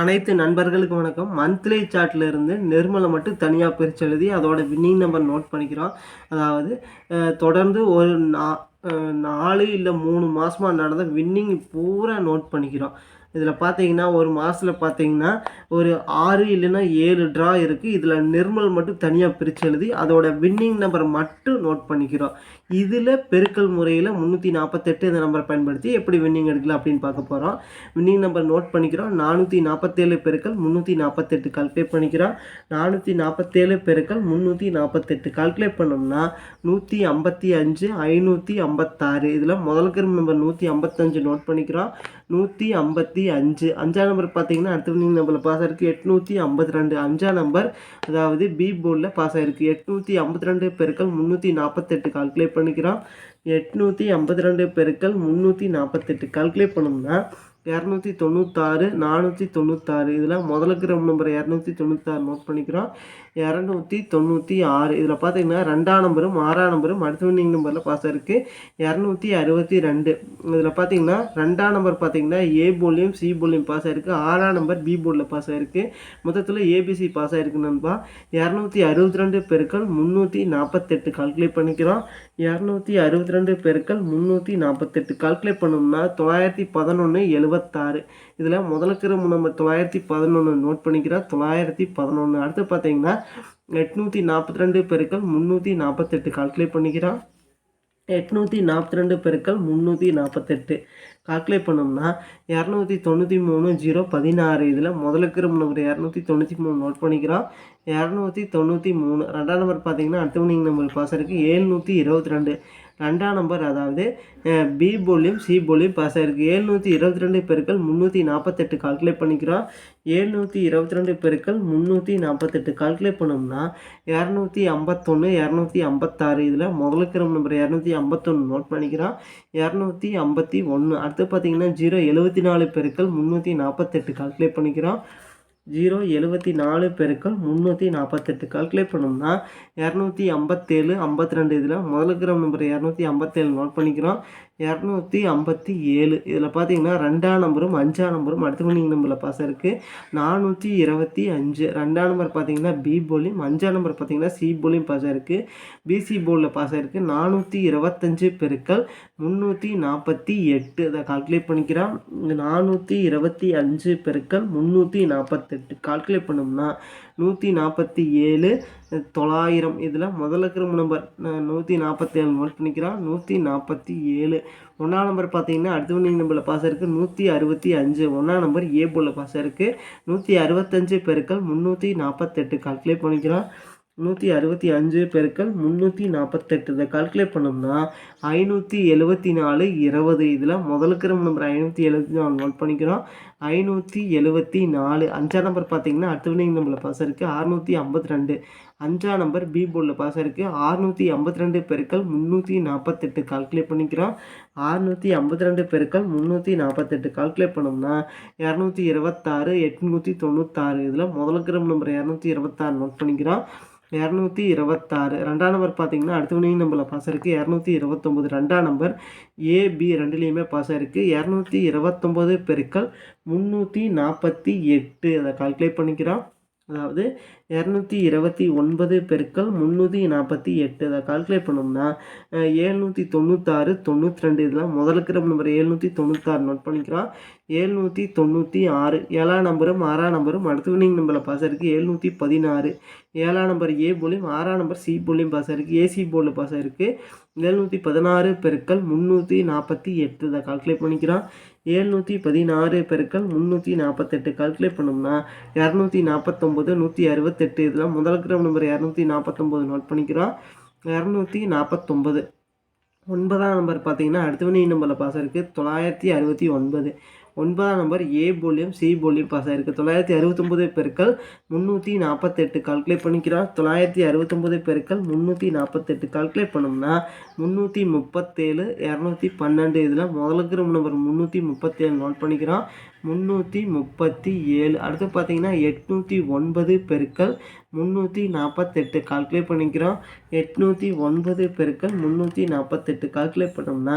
அனைத்து நண்பர்களுக்கும் வணக்கம். மந்த்லி சார்ட்டில் இருந்து நிர்மலை மட்டும் தனியாக பிரித்து எழுதி அதோட வின்னிங் நம்பர் நோட் பண்ணிக்கிறோம். அதாவது தொடர்ந்து ஒரு நா நாலு இல்லை மூணு மாதமாக நடந்த வின்னிங் பூரா நோட் பண்ணிக்கிறோம். இதில் பார்த்தீங்கன்னா ஒரு மாதத்தில் பார்த்தீங்கன்னா ஒரு ஆறு இல்லைன்னா ஏழு ட்ரா இருக்குது இதில் நிர்மல் மட்டும் தனியாக பிரித்து எழுதி அதோட வின்னிங் நம்பர் மட்டும் நோட் பண்ணிக்கிறோம். இதில் பெருக்கல் முறையில் முந்நூற்றி நாற்பத்தெட்டு இந்த நம்பரை பயன்படுத்தி எப்படி வின்னிங் எடுக்கலாம் அப்படின்னு பார்க்க போகிறோம் வின்னிங் நம்பர் நோட் பண்ணிக்கிறோம். நானூற்றி நாற்பத்தேழு பெருக்கல் முந்நூற்றி நாற்பத்தெட்டு கால்குலேட் பண்ணிக்கிறோம். நானூற்றி நாற்பத்தேழு பெருக்கல் முந்நூற்றி நாற்பத்தெட்டு கால்குலேட் பண்ணோம்னா நூற்றி ஐம்பத்தி அஞ்சு ஐநூற்றி ஐம்பத்தாறு. இதில் முதல் கிரம் நம்பர் நூற்றி ஐம்பத்தஞ்சு நோட் பண்ணிக்கிறோம். நூற்றி ஐம்பத்தி அஞ்சு. அஞ்சாம் நம்பர் பார்த்தீங்கன்னா அடுத்த நீங்கள் நம்பரில் பாஸ் ஆயிருக்கு. எட்நூற்றி ஐம்பத்தி ரெண்டு. அஞ்சாம் நம்பர் அதாவது பி போர்டில் பாஸ் ஆயிருக்கு. எட்நூற்றி ஐம்பத்தி ரெண்டு பெருக்கள் முந்நூற்றி நாற்பத்தெட்டு கால்குலேட் பண்ணிக்கிறோம். எட்நூற்றி ஐம்பத்தி ரெண்டு பெருக்கள் முந்நூற்றி நாற்பத்தெட்டு கால்குலேட் பண்ணோம்னா இரநூத்தி தொண்ணூத்தாறு நானூற்றி தொண்ணூத்தாறு. இதில் முதல்ல இருக்கிற நம்பர் இரநூத்தி தொண்ணூத்தாறு நோட் பண்ணிக்கிறோம். இரநூத்தி தொண்ணூற்றி ஆறு. இதில் பார்த்தீங்கன்னா ரெண்டாம் நம்பரும் ஆறாம் நம்பரும் அடுத்த வின்னிங் நம்பரில் பாஸ் இருக்குது இரநூத்தி அறுபத்தி ரெண்டு. இதில் பார்த்தீங்கன்னா ரெண்டாம் நம்பர் பார்த்தீங்கன்னா ஏ போர்ட்லேயும் சி போர்ட்லேயும் பாஸ் ஆகிருக்கு ஆறாம் நம்பர் பி போர்டில் பாஸ் ஆகிருக்கு மொத்தத்தில் ஏபிசி பாஸ் ஆகிருக்கு நண்பா. இரநூத்தி அறுபத்தி ரெண்டு பெருக்கள் முந்நூற்றி நாற்பத்தெட்டு கால்குலேட் பண்ணிக்கிறோம். இரநூத்தி அறுபத்தி ரெண்டு பெருக்கள் முந்நூற்றி நாற்பத்தெட்டு கால்குலேட் பண்ணோம்னா தொள்ளாயிரத்தி பதினொன்று எழுபத்தாறு இதில் முதலுக்கிற நம்பர் தொள்ளாயிரத்தி பதினொன்று நோட் பண்ணிக்கிறோம். தொள்ளாயிரத்தி பதினொன்று அடுத்து பார்த்தீங்கன்னா எட்நூற்றி நாற்பத்தி ரெண்டு பெருக்கள் முந்நூற்றி நாற்பத்தெட்டு கால்குலேட் பண்ணிக்கிறோம். எட்நூற்றி நாற்பத்தி ரெண்டு பெருக்கள் முந்நூற்றி நாற்பத்தெட்டு கால்குலேட் பண்ணோம்னா இரநூத்தி தொண்ணூற்றி மூணு ஜீரோ பதினாறு. இதில் முதலுக்கு நம்பர் இரநூத்தி தொண்ணூற்றி மூணு நோட் பண்ணிக்கிறோம். இரநூத்தி தொண்ணூற்றி மூணு. ரெண்டாம் நம்பர் பார்த்தீங்கன்னா அடுத்த வினிங் நம்பர் பாஸ் இருக்குது ஏழ்நூற்றி இருபத்தி ரெண்டு. ரெண்டாம் நம்பர் அதாவது பி போலியும் சி போலியும் பாஸ் ஆகிருக்கு ஏழ்நூற்றி இருபத்தி ரெண்டு பெருக்கள் முந்நூற்றி நாற்பத்தெட்டு கால்குலேட் பண்ணிக்கிறோம். ஏழ்நூற்றி இருபத்தி ரெண்டு பெருக்கள் முந்நூற்றி நாற்பத்தெட்டு கால்குலேட் பண்ணோம்னா இரநூத்தி ஐம்பத்தொன்று இரநூத்தி ஐம்பத்தாறு இதில் முதலுக்கிற நம்பர் இரநூத்தி ஐம்பத்தொன்று நோட் பண்ணிக்கிறோம். இரநூத்தி ஐம்பத்தி ஒன்று அடுத்து பார்த்தீங்கன்னா ஜீரோ எழுபத்தி நாலு பெருக்கள் முந்நூற்றி நாற்பத்தெட்டு கால்குலேட் பண்ணிக்கிறோம். ஜீரோ எழுபத்தி நாலு பெருக்கள் முந்நூற்றி நாற்பத்தெட்டு கால்குலேட் பண்ணோம்னா இரநூத்தி ஐம்பத்தேழு ஐம்பத்தி ரெண்டு இதில் முதலுக்கிற நம்பர் இரநூத்தி ஐம்பத்தேழு நோட் பண்ணிக்கிறோம். இரநூத்தி ஐம்பத்தி ஏழு. இதில் பார்த்தீங்கன்னா ரெண்டாம் நம்பரும் அஞ்சாம் நம்பரும் அடுத்த வினிங் நம்பரில் பாஸ் இருக்குது நானூற்றி இருபத்தி அஞ்சு. ரெண்டாம் நம்பர் பார்த்தீங்கன்னா பி போலியும் அஞ்சாம் நம்பர் பார்த்தீங்கன்னா சி போலியும் பாஸ் இருக்குது பிசி போர்டில் பாஸ் இருக்குது நானூற்றி இருபத்தஞ்சு பெருக்கள் முந்நூற்றி நாற்பத்தி எட்டு. இதை கால்குலேட் பண்ணிக்கிறோம் நானூற்றி இருபத்தி அஞ்சு பெருக்கள் முந்நூற்றி நாற்பத்தெட்டு. கால்குலேட் பண்ணோம்னா நூற்றி நாற்பத்தி ஏழு தொள்ளாயிரம். இதில் முதல்ல இருக்கிற நம்பர் நூற்றி நாற்பத்தி ஏழு நோட் பண்ணிக்கிறான். நூற்றி நாற்பத்தி ஏழு. ஒன்றாம் நம்பர் பார்த்தீங்கன்னா அடுத்த வினிங் நம்பரில் பாஸ் இருக்குது நூற்றி அறுபத்தி அஞ்சு. ஒன்றாம் நம்பர் ஏ போலில் பாஸ் இருக்குது நூற்றி அறுபத்தஞ்சு பெருக்கள் முந்நூற்றி நாற்பத்தெட்டு கால்குலேட் பண்ணிக்கிறான். நூற்றி அறுபத்தி அஞ்சு பெருக்கள் முந்நூற்றி நாற்பத்தெட்டு இதை கால்குலேட் பண்ணோம்னா ஐநூற்றி எழுபத்தி நாலு இருபது. இதில் முதலுக்கிற நம்பர் ஐநூற்றி எழுபத்தி நாலு நோட் பண்ணிக்கிறோம். ஐநூற்றி எழுபத்தி நாலு. அஞ்சாம் நம்பர் பார்த்தீங்கன்னா அடுத்த வினிங் நம்பரில் பாஸ் இருக்குது அறுநூற்றி ஐம்பத்தி ரெண்டு. அஞ்சாம் நம்பர் பி போர்டில் பாஸ் இருக்குது அறுநூற்றி ஐம்பத்தி ரெண்டு பெருக்கள் முந்நூற்றி நாற்பத்தெட்டு கால்குலேட் பண்ணிக்கிறோம். அறுநூற்றி ஐம்பத்தி ரெண்டு பெருக்கள் முந்நூற்றி நாற்பத்தெட்டு கால்குலேட் பண்ணோம்னா இரநூத்தி இருபத்தாறு எட்நூற்றி தொண்ணூத்தாறு. இதில் முதலுக்கு நம்பர் இரநூத்தி இருபத்தாறு நோட் பண்ணிக்கிறோம். இரநூத்தி இருபத்தாறு. ரெண்டாம் நம்பர் பார்த்தீங்கன்னா அடுத்த வினிங் நம்பரில் பாஸ் இருக்குது இரநூத்தி இருபத்தொம்போது. ரெண்டாம் நம்பர் ஏபி ரெண்டுலேயுமே பாஸ் ஆகிருக்கு இரநூத்தி இருபத்தொம்போது பெருக்கள் முந்நூற்றி நாற்பத்தி எட்டு. அதை கால்குலேட் பண்ணிக்கிறோம். அதாவது இரநூத்தி இருபத்தி ஒன்பது பெருக்கள் முந்நூற்றி நாற்பத்தி எட்டு. அதை கால்குலேட் பண்ணோம்னா ஏழ்நூற்றி எழுநூற்றி தொண்ணூத்தாறு தொண்ணூற்றி ரெண்டு இதெல்லாம் முதல் இருக்கிற நம்பர் ஏழ்நூற்றி தொண்ணூத்தாறு நோட் பண்ணிக்கிறோம். ஏழ்நூற்றி தொண்ணூற்றி ஆறு. ஏழாம் நம்பரும் ஆறாம் நம்பரும் அடுத்த வினிங் நம்பரில் பாஸ் ஆயிருக்கு ஏழ்நூற்றி பதினாறு. ஏழாம் நம்பர் ஏ போலியும் ஆறாம் நம்பர் சி போலியும் பாஸ் ஆயிருக்கு. ஏசி போலில் பாஸ் ஆயிருக்கு. எழுநூற்றி பதினாறு பெருக்கள் முந்நூற்றி நாற்பத்தி எட்டு இதை கால்குலேட் பண்ணிக்கிறோம். ஏழ்நூற்றி பதினாறு பெருக்கள் முந்நூற்றி நாற்பத்தெட்டு கால்குலேட் பண்ணோம்னா இரநூத்தி நாற்பத்தொம்போது நூற்றி அறுபத்தெட்டு இதில் முதல் கிராம் நம்பர் இரநூத்தி நாற்பத்தொம்போது நோட் பண்ணிக்கிறோம். இரநூத்தி நாற்பத்தொம்போது. ஒன்பதாம் நம்பர் பார்த்தீங்கன்னா அடுத்த வினை நம்பரில் பாஸ் e இருக்குது தொள்ளாயிரத்தி அறுபத்தி ஒன்பது. ஒன்பதாம் நம்பர் ஏ போலியும் சி போலியும் பாஸ் ஆகிருக்கு தொள்ளாயிரத்தி அறுபத்தொம்போது பெருக்கள் முந்நூற்றி நாற்பத்தெட்டு கால்குலேட் பண்ணிக்கிறோம் தொள்ளாயிரத்தி அறுபத்தொம்போது பெருக்கள் முந்நூற்றி நாற்பத்தெட்டு கால்குலேட் பண்ணோம்னா முந்நூற்றி முப்பத்தேழு இரநூத்தி பன்னெண்டு இதில் முதலுக்கு நம்பர் முந்நூற்றி முப்பத்தேழு நோட் பண்ணிக்கிறோம் முந்நூற்றி முப்பத்தி ஏழு. அடுத்து பார்த்தீங்கன்னா எட்நூற்றி ஒன்பது பெருக்கள் முந்நூற்றி நாற்பத்தெட்டு. கால்குலேட் பண்ணிக்கிறோம். எட்நூற்றி ஒன்பது பெருக்கள் முந்நூற்றி நாற்பத்தெட்டு. கால்குலேட் பண்ணோம்னா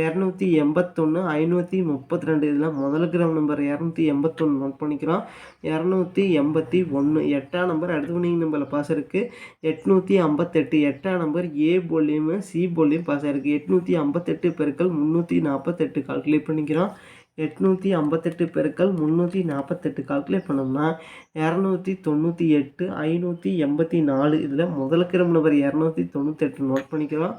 இரநூத்தி எண்பத்தொன்று ஐநூற்றி முப்பத்தி ரெண்டு. இதில் முதல் கிராம் நம்பர் இரநூத்தி எண்பத்தொன்று நோட் பண்ணிக்கிறோம். இரநூத்தி எண்பத்தி ஒன்று எட்டாம் நம்பர் அடுத்து மணி நம்பரில் பாஸ் இருக்குது எட்நூற்றி ஐம்பத்தெட்டு. எட்டாம் நம்பர் ஏ போலியும் சி போலியும் பாஸ் ஆகிருக்கு எட்நூற்றி ஐம்பத்தெட்டு பெருக்கள் முந்நூற்றி நாற்பத்தெட்டு. கால்குலேட் பண்ணிக்கிறோம். எட்நூற்றி ஐம்பத்தெட்டு பெருக்கள் முந்நூற்றி நாற்பத்தெட்டு கால்குலேட் பண்ணோம்னா இரநூத்தி தொண்ணூற்றி எட்டு ஐநூற்றி எண்பத்தி நாலு. இதில் முதல் கிரம் நம்பர் இரநூத்தி தொண்ணூற்றெட்டு நோட் பண்ணிக்கிறோம்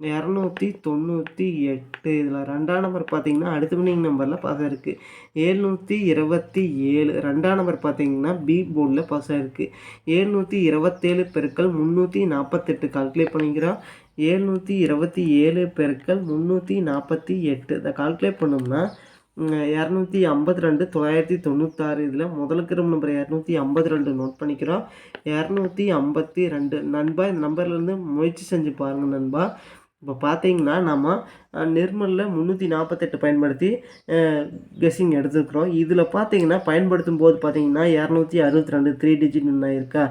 இரநூத்தி தொண்ணூற்றி எட்டு. இதில் ரெண்டாம் நம்பர் பார்த்தீங்கன்னா அடுத்த மணிங் நம்பரில் பாஸ் இருக்குது ஏழ்நூற்றி இருபத்தி ஏழு. ரெண்டாம் நம்பர் பார்த்தீங்கன்னா பி போர்டில் பாஸ் இருக்குது ஏழ்நூற்றி இருபத்தேழு பெருக்கள் முந்நூற்றி நாற்பத்தெட்டு கால்குலேட் பண்ணிக்கிறோம். ஏழ்நூற்றி இருபத்தி ஏழு பெருக்கள் முந்நூற்றி நாற்பத்தி எட்டு. இதை கால்குலேட் பண்ணோம்னா இரநூத்தி ஐம்பத்தி ரெண்டு தொள்ளாயிரத்தி தொண்ணூத்தாறு இதில் முதல் கிரம் நம்பர் இரநூத்தி ஐம்பத்தி ரெண்டு நோட் பண்ணிக்கிறோம். இரநூத்தி ஐம்பத்தி ரெண்டு நண்பா இந்த நம்பர்லேருந்து முயற்சி செஞ்சு பாருங்கள் நண்பா. இப்போ பார்த்தீங்கன்னா நம்ம நிர்மலில் முந்நூற்றி நாற்பத்தெட்டு பயன்படுத்தி கெஸ்ஸிங் எடுத்துருக்குறோம். இதில் பார்த்தீங்கன்னா பயன்படுத்தும் போது பார்த்தீங்கன்னா இரநூத்தி அறுபத்தி ரெண்டு த்ரீ டிஜிட் வின் ஆயிருக்கா?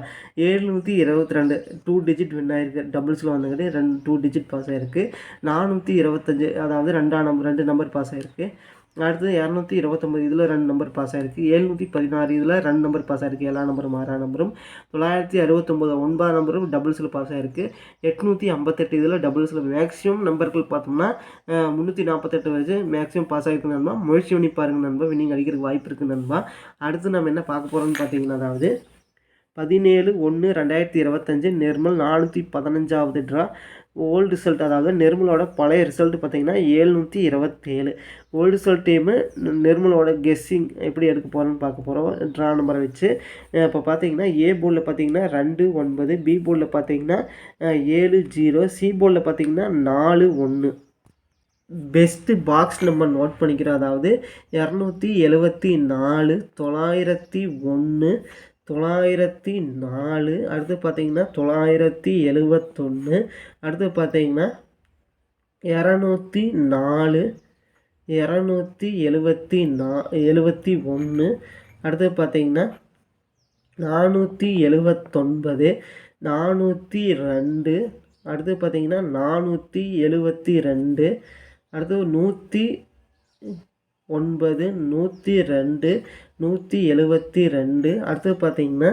எழுநூற்றி இருபத்தி ரெண்டு டூ டிஜிட் வின் ஆயிருக்கு டபுள்ஸில் வந்துக்கிட்டு ரெண்டு டூ டிஜிட் பாஸ் ஆகிருக்கு நானூற்றி இருபத்தஞ்சு அதாவது ரெண்டாம் நம்பர் ரெண்டு நம்பர் பாஸ் ஆகிருக்கு அடுத்தது இரநூத்தி இருபத்தொம்பது இதில் ரெண்டு நம்பர் பாஸ் ஆகிருக்கு எழுநூற்றி பதினாறு இதில் ரெண்டு நம்பர் பாஸ் ஆகிருக்கு ஏழாம் நம்பரும் ஆறாம் நம்பரும் தொள்ளாயிரத்தி அறுபத்தொம்போது ஒன்பதாம் நம்பரும் டபுள்ஸில் பாஸ் ஆகிருக்கு எட்நூற்றி ஐம்பத்தெட்டு இதில் டபுள்ஸில் மேக்ஸிமம் நம்பர்கள் பார்த்தோம்னா முந்நூற்றி நாற்பத்தெட்டு வச்சு மேக்ஸிமம் பாஸ் ஆகிருக்கு நண்பா. முயற்சி பண்ணி பாருங்க நண்பா. வினிங் அடிக்கிறதுக்கு வாய்ப்பு இருக்குது நண்பா. அடுத்து நம்ம என்ன பார்க்க போகிறோம்னு பார்த்தீங்கன்னா அதாவது பதினேழு ஒன்று ரெண்டாயிரத்தி இருபத்தஞ்சு நிர்மல் நானூற்றி பதினஞ்சாவது ட்ரா ஓல்டு ரிசல்ட் அதாவது நிர்மலோட பழைய ரிசல்ட் பார்த்திங்கன்னா ஏழ்நூற்றி இருபத்தேழு. ஓல்டு ரிசல்ட் டீமு நிர்மலோட கெஸ்ஸிங் எப்படி எடுக்க போகிறோன்னு பார்க்க போகிறோம் ட்ரா நம்பரை வச்சு இப்போ பார்த்தீங்கன்னா ஏ போர்டில் பார்த்தீங்கன்னா ரெண்டு ஒன்பது பி போர்டில் பார்த்தீங்கன்னா ஏழு ஜீரோ சி போர்டில் பார்த்தீங்கன்னா நாலு ஒன்று பெஸ்ட்டு பாக்ஸ் நம்பர் நோட் பண்ணிக்கிறோம். அதாவது இரநூத்தி எழுபத்தி நாலு தொள்ளாயிரத்தி ஒன்று தொள்ளாயிரத்தி நாலு அடுத்து பார்த்தீங்கன்னா தொள்ளாயிரத்தி எழுபத்தொன்று அடுத்து பார்த்திங்கன்னா இரநூத்தி நாலு இரநூத்தி எழுபத்தி நா எழுபத்தி ஒன்று அடுத்து பார்த்திங்கன்னா நானூற்றி எழுபத்தொன்பது நானூற்றி ரெண்டு அடுத்து பார்த்தீங்கன்னா நானூற்றி எழுபத்தி ரெண்டு அடுத்து நூற்றி ஒன்பது நூற்றி ரெண்டு நூற்றி எழுபத்தி ரெண்டு. அடுத்து பார்த்தீங்கன்னா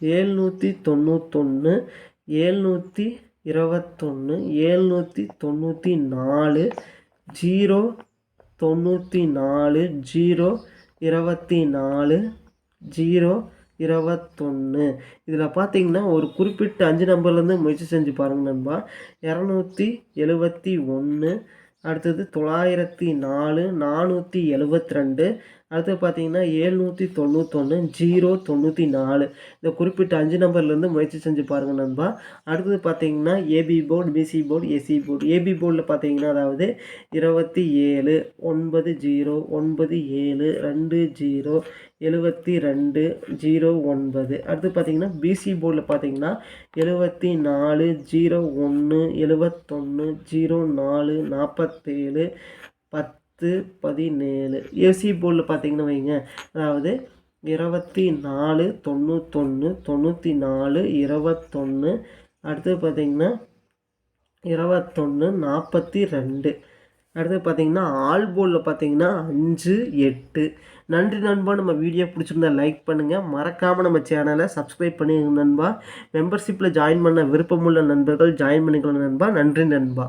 ஏழ்நூற்றி தொண்ணூத்தொன்று ஏழ்நூற்றி இருபத்தொன்று ஏழ்நூற்றி தொண்ணூற்றி நாலு ஜீரோ தொண்ணூற்றி நாலு ஜீரோ இருபத்தி நாலு ஜீரோ இருபத்தொன்று இதில் பார்த்தீங்கன்னா ஒரு குறிப்பிட்ட அஞ்சு நம்பர்லேருந்து முயற்சி செஞ்சு பாருங்கள் நண்பா. இரநூத்தி எழுபத்தி ஒன்று அடுத்தது தொள்ளாயிரத்தி நாலு நானூற்றி எழுபத்தி ரெண்டு அடுத்து பார்த்தீங்கன்னா ஏழ்நூற்றி தொண்ணூத்தொன்று ஜீரோ தொண்ணூற்றி நாலு. இந்த குறிப்பிட்ட அஞ்சு நம்பர்லேருந்து முயற்சி செஞ்சு பாருங்கள் நண்பா. அடுத்தது பார்த்தீங்கன்னா AB board BC board AC board AB போர்டில் பார்த்தீங்கன்னா அதாவது இருபத்தி ஏழு ஒன்பது ஜீரோ ஒன்பது ஏழு ரெண்டு ஜீரோ எழுபத்தி ரெண்டு ஜீரோ ஒன்பது. அடுத்து பார்த்தீங்கன்னா பிசி போர்டில் பார்த்தீங்கன்னா எழுபத்தி நாலு ஜீரோ ஒன்று எழுபத்தொன்று ஜீரோ நாலு நாற்பத்தேழு பத்து பதினேழு. ஏசி போர்டில் பார்த்தீங்கன்னா வைங்க. அதாவது இருபத்தி நாலு தொண்ணூத்தொன்று தொண்ணூற்றி நாலு இருபத்தொன்று அடுத்து பார்த்திங்கன்னா இருபத்தொன்று நாற்பத்தி ரெண்டு அடுத்து பார்த்தீங்கன்னா ஆல் போலில் பார்த்தீங்கன்னா அஞ்சு எட்டு. நன்றி நண்பா. நம்ம வீடியோ பிடிச்சிருந்தா லைக் பண்ணுங்கள் மறக்காமல் நம்ம சேனலை சப்ஸ்கிரைப் பண்ணி நண்பா. மெம்பர்ஷிப்பில் ஜாயின் பண்ண விருப்பமுள்ள நண்பர்கள் ஜாயின் பண்ணிக்கலாம் நண்பா. நன்றி நண்பா.